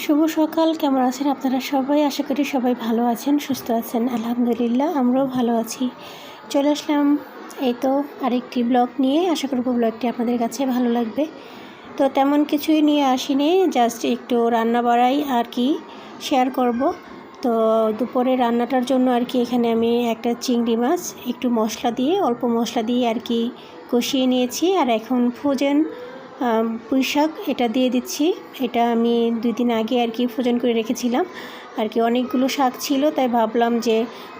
শুভ সকাল, কেমন আছেন আপনারা সবাই? আশা করি সবাই ভালো আছেন, সুস্থ আছেন, আলহামদুলিল্লাহ, আমরাও ভালো আছি। চলে আসলাম এই তো আরেকটি ব্লগ নিয়ে। আশা করব ব্লগটি আপনাদের কাছে ভালো লাগবে। তো তেমন কিছুই নিয়ে আসিনি, জাস্ট একটু রান্না বাড়াই আর কি শেয়ার করব। তো দুপুরে রান্নাটার জন্য আর কি এখানে আমি একটা চিংড়ি মাছ, একটু মশলা দিয়ে, অল্প মশলা দিয়ে আর কি কষিয়ে নিয়েছি। আর এখন ফ্রোজেন পুঁই শাক, এটা দিয়ে দিচ্ছি। এটা আমি দুই দিন আগে আর কি ফোজন করে রেখেছিলাম। আর কি অনেকগুলো শাক ছিল, তাই ভাবলাম যে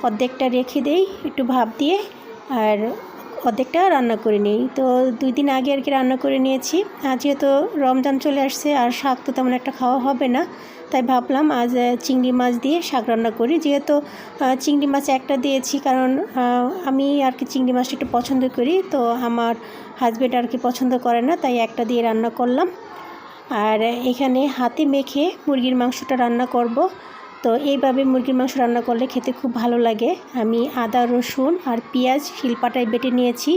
অর্ধেকটা রেখে দেই, একটু ভাব দিয়ে। আর অর্ধেকটা রান্না করে নিই। তো দুই দিন আগে আর কি রান্না করে নিয়েছি। আর যেহেতু রমজান চলে আসছে, আর শাক তো তেমন একটা খাওয়া হবে না, তাই ভাবলাম আজ চিংড়ি মাছ দিয়ে শাক রান্না করি। যেহেতু চিংড়ি মাছ একটা দিয়েছি, কারণ আমি আর কি চিংড়ি মাছটা একটু পছন্দ করি, তো আমার হাজব্যান্ড আর কি পছন্দ করে না, তাই একটা দিয়ে রান্না করলাম। আর এখানে হাতে মেখে মুরগির মাংসটা রান্না করব। তো এইভাবে মুরগির মাংস রান্না করলে খেতে খুব ভালো লাগে। আমি আদা, রসুন আর পেঁয়াজ শিলপাটায় বেটে নিয়েছি।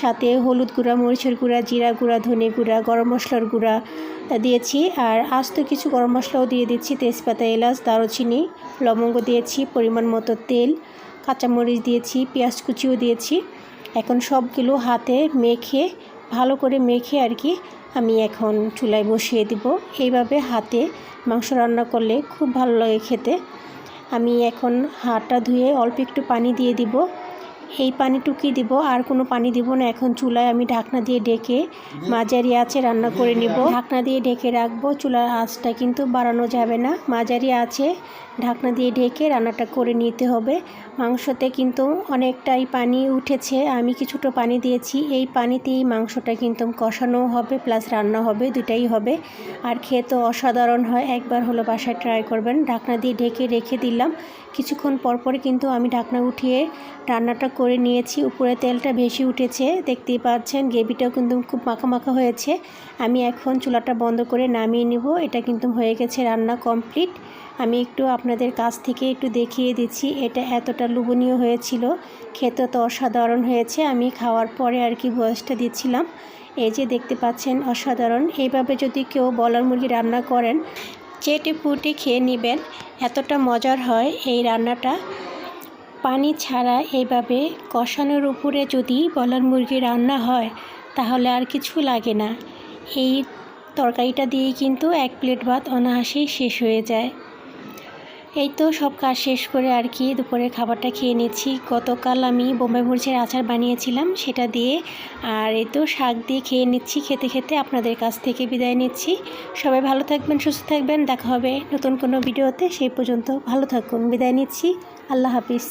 সাথে হলুদ গুঁড়া, মরিচের গুঁড়া, জিরা গুঁড়া, ধনে গুঁড়া, গরম মশলার গুঁড়া দিয়েছি আর আস্ত কিছু গরম মশলাও দিয়ে দিচ্ছি। তেজপাতা, এলাচ, দারুচিনি, লবঙ্গ দিয়েছি, পরিমাণ মতো তেল, কাঁচামরিচ দিয়েছি, পেঁয়াজ কুচিও দিয়েছি। এখন সবগুলো হাতে মেখে ভালো করে মেখে আর কি আমি এখন চুলায় বসিয়ে দিব। এইভাবে হাতে মাংস রান্না করলে খুব ভালো লাগে খেতে। আমি এখন হাতটা ধুয়ে অল্প একটু পানি দিয়ে দিব। এই পানিটুকুই দিব, আর কোনো পানি দিব না। এখন চুলায় আমি ঢাকনা দিয়ে ডেকে মাঝারি আছে রান্না করে নিব। ঢাকনা দিয়ে ঢেকে রাখব, চুলার আঁচটা কিন্তু বাড়ানো যাবে না। মাঝারি আছে ঢাকনা দিয়ে ঢেকে রান্নাটা করে নিতে হবে। মাংসতে কিন্তু অনেকটাই পানি উঠেছে। আমি কিছুটা পানি দিয়েছি। এই পানিতেই মাংসটা কিন্তু কষানো হবে প্লাস রান্না হবে দুটাই হবে। আর খেতে অসাধারণ হয়। একবার হলো বাসায় ট্রাই করবেন। ঢাকনা দিয়ে ঢেকে রেখে দিলাম। কিছুক্ষণ পরপরে কিন্তু আমি ঢাকনা উঠিয়ে রান্নাটা করে নিয়েছি। উপরে তেলটা বেশি উঠেছে। দেখতেই পাচ্ছেন, গ্রেভিটাও কিন্তু খুব মাখা মাখা হয়েছে। আমি এখন চুলাটা বন্ধ করে নামিয়ে নিব। এটা কিন্তু হয়ে গেছে রান্না কমপ্লিট আমি একটু আপনাদের কাছ থেকে একটু দেখিয়ে দিচ্ছি, এটা এতটা লোভনীয় হয়েছিল, খেতে তো অসাধারণ হয়েছে, আমি খাওয়ার পরে আর কি বয়সটা দিচ্ছিলাম। এই যে দেখতে পাচ্ছেন, অসাধারণ। এইভাবে যদি কেউ বলার মুরগি রান্না করেন, চেটে ফুটে খেয়ে নেবেন, এতটা মজার হয় এই রান্নাটা। পানি ছাড়া এইভাবে কষানোর উপরে যদি বলার মুরগি রান্না হয়, তাহলে আর কিছু লাগে না। এই তরকারিটা দিয়েই কিন্তু এক প্লেট ভাত অনায়াসেই শেষ হয়ে যায়। এই তো সব কাজ শেষ করে আর কি দুপুরের খাবারটা খেয়ে নিচ্ছি। গতকাল আমি বোম্বে মরিচের আচার বানিয়েছিলাম সেটা দিয়ে, আর এই তো শাক দিয়ে খেয়ে নিচ্ছি, খেতে খেতে আপনাদের কাছ থেকে বিদায় নিচ্ছি। সবাই ভালো থাকবেন, সুস্থ থাকবেন, দেখা হবে নতুন কোনো ভিডিওতে, সেই পর্যন্ত ভালো থাকুন, বিদায় নিচ্ছি। আল্লাহ হাফিজ।